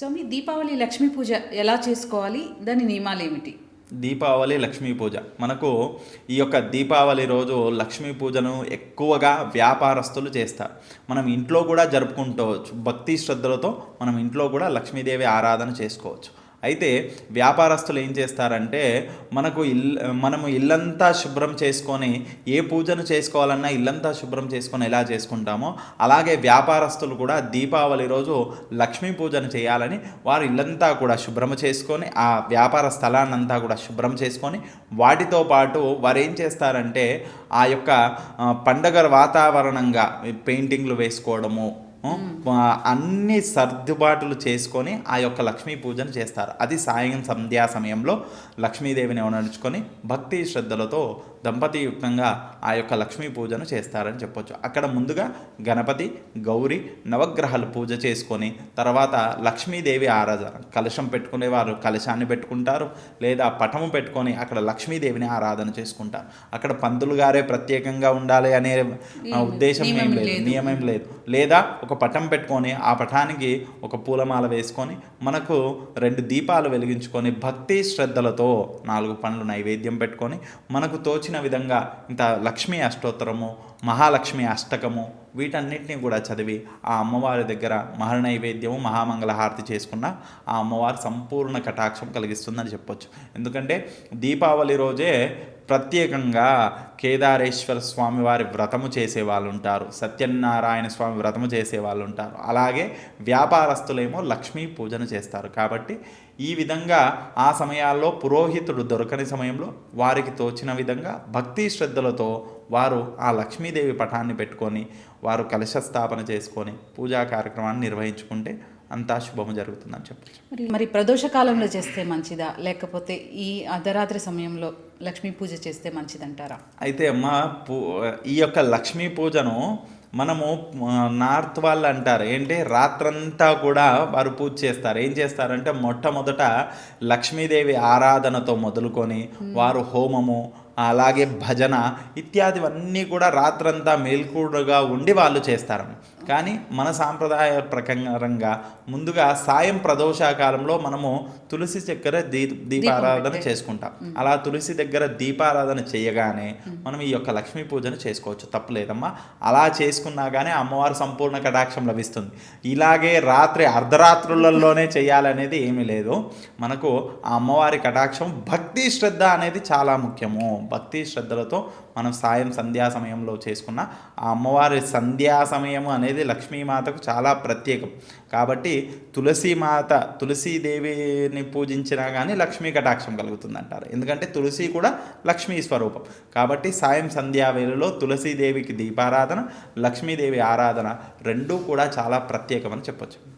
స్వామి దీపావళి లక్ష్మీ పూజ ఎలా చేసుకోవాలి? దాని నియమాలు ఏమిటి? దీపావళి లక్ష్మీ పూజ. మనకు ఈ యొక్క దీపావళి రోజు లక్ష్మీ పూజను ఎక్కువగా వ్యాపారస్తులు చేస్తారు. మనం ఇంట్లో కూడా జరుపుకుంటవచ్చు. భక్తి శ్రద్ధలతో మనం ఇంట్లో కూడా లక్ష్మీదేవి ఆరాధన చేసుకోవచ్చు. అయితే వ్యాపారస్తులు ఏం చేస్తారంటే మనకు ఇల్ మనము ఇల్లంతా శుభ్రం చేసుకొని ఏ పూజను చేసుకోవాలన్నా ఇల్లంతా శుభ్రం చేసుకొని ఎలా చేసుకుంటామో అలాగే వ్యాపారస్తులు కూడా దీపావళి రోజు లక్ష్మీ పూజను చేయాలని వారు ఇల్లంతా కూడా శుభ్రం చేసుకొని ఆ వ్యాపార స్థలాన్నంతా కూడా శుభ్రం చేసుకొని వాటితో పాటు వారు ఏం చేస్తారంటే ఆ యొక్క పండగ వాతావరణంగా పెయింటింగ్లు వేసుకోవడము అన్ని సర్దుబాటులు చేసుకొని ఆ యొక్క లక్ష్మీ పూజను చేస్తారు. అది సాయం సంధ్యా సమయంలో లక్ష్మీదేవిని నడుచుకొని భక్తి శ్రద్ధలతో దంపతియుక్తంగా ఆ యొక్క లక్ష్మీ పూజను చేస్తారని చెప్పొచ్చు. అక్కడ ముందుగా గణపతి గౌరి నవగ్రహాలు పూజ చేసుకొని తర్వాత లక్ష్మీదేవి ఆరాధన. కలశం పెట్టుకునే వారు కలశాన్ని పెట్టుకుంటారు లేదా పటము పెట్టుకొని అక్కడ లక్ష్మీదేవిని ఆరాధన చేసుకుంటారు. అక్కడ పంతులు గారే ప్రత్యేకంగా ఉండాలి అనే ఉద్దేశం ఏం లేదు. నియమం లేదు. లేదా ఒక పటం పెట్టుకొని ఆ పటానికి ఒక పూలమాల వేసుకొని మనకు రెండు దీపాలు వెలిగించుకొని భక్తి శ్రద్ధలతో నాలుగు పండ్లు నైవేద్యం పెట్టుకొని మనకు వచ్చిన విధంగా ఇంత లక్ష్మీ అష్టోత్తరము మహాలక్ష్మి అష్టకము వీటన్నిటిని కూడా చదివి ఆ అమ్మవారి దగ్గర మహానైవేద్యము నైవేద్యము హారతి చేసుకున్న ఆ అమ్మవారి సంపూర్ణ కటాక్షం కలిగిస్తుందని చెప్పొచ్చు. ఎందుకంటే దీపావళి రోజే ప్రత్యేకంగా కేదారేశ్వర స్వామి వారి వ్రతము చేసే వాళ్ళు ఉంటారు సత్యనారాయణ స్వామి వ్రతము చేసే వాళ్ళు ఉంటారు అలాగే వ్యాపారస్తులేమో లక్ష్మీ పూజను చేస్తారు. కాబట్టి ఈ విధంగా ఆ సమయాల్లో పురోహితుడు దొరకని సమయంలో వారికి తోచిన విధంగా భక్తి శ్రద్ధలతో వారు ఆ లక్ష్మీదేవి పటాన్ని పెట్టుకొని వారు కలశ స్థాపన చేసుకొని పూజా కార్యక్రమాన్ని నిర్వహించుకుంటే అంతా శుభము జరుగుతుందని చెప్పచ్చు. మరి మరి ప్రదోష కాలంలో చేస్తే మంచిదా? లేకపోతే ఈ అర్ధరాత్రి సమయంలో లక్ష్మీ పూజ చేస్తే మంచిదంటారా? అయితే అమ్మ పూ ఈ యొక్క లక్ష్మీ పూజను మనము నార్త్ వాళ్ళు అంటారు. ఏంటి? రాత్రంతా కూడా వారు పూజ చేస్తారు. ఏం చేస్తారంటే మొట్టమొదట లక్ష్మీదేవి ఆరాధనతో మొదలుకొని వారు హోమము అలాగే భజన ఇత్యాదివన్నీ కూడా రాత్రంతా మేల్కూడుగా ఉండి వాళ్ళు చేస్తారు. కానీ మన సాంప్రదాయ ప్రకారంగా ముందుగా సాయం ప్రదోషాకాలంలో మనము తులసి చక్కెర దీ దీపారాధన చేసుకుంటాం. అలా తులసి దగ్గర దీపారాధన చేయగానే మనం ఈ యొక్క లక్ష్మీ పూజను చేసుకోవచ్చు. తప్పులేదమ్మా. అలా చేసుకున్నా కానీ అమ్మవారి సంపూర్ణ కటాక్షం లభిస్తుంది. ఇలాగే రాత్రి అర్ధరాత్రులలోనే చేయాలనేది ఏమీ లేదు. మనకు ఆ అమ్మవారి కటాక్షం భక్తి శ్రద్ధ అనేది చాలా ముఖ్యము. భక్తి శ్రద్ధలతో మనం సాయం సంధ్యా సమయంలో చేసుకున్న ఆ అమ్మవారి సంధ్యా సమయము అనేది లక్ష్మీమాతకు చాలా ప్రత్యేకం. కాబట్టి తులసీమాత తులసీదేవిని పూజించినా కానీ లక్ష్మీ కటాక్షం కలుగుతుంది అంటారు ఎందుకంటే తులసి కూడా లక్ష్మీ స్వరూపం. కాబట్టి సాయం సంధ్యా వేళలో తులసీదేవికి దీపారాధన లక్ష్మీదేవి ఆరాధన రెండూ కూడా చాలా ప్రత్యేకమని చెప్పొచ్చు.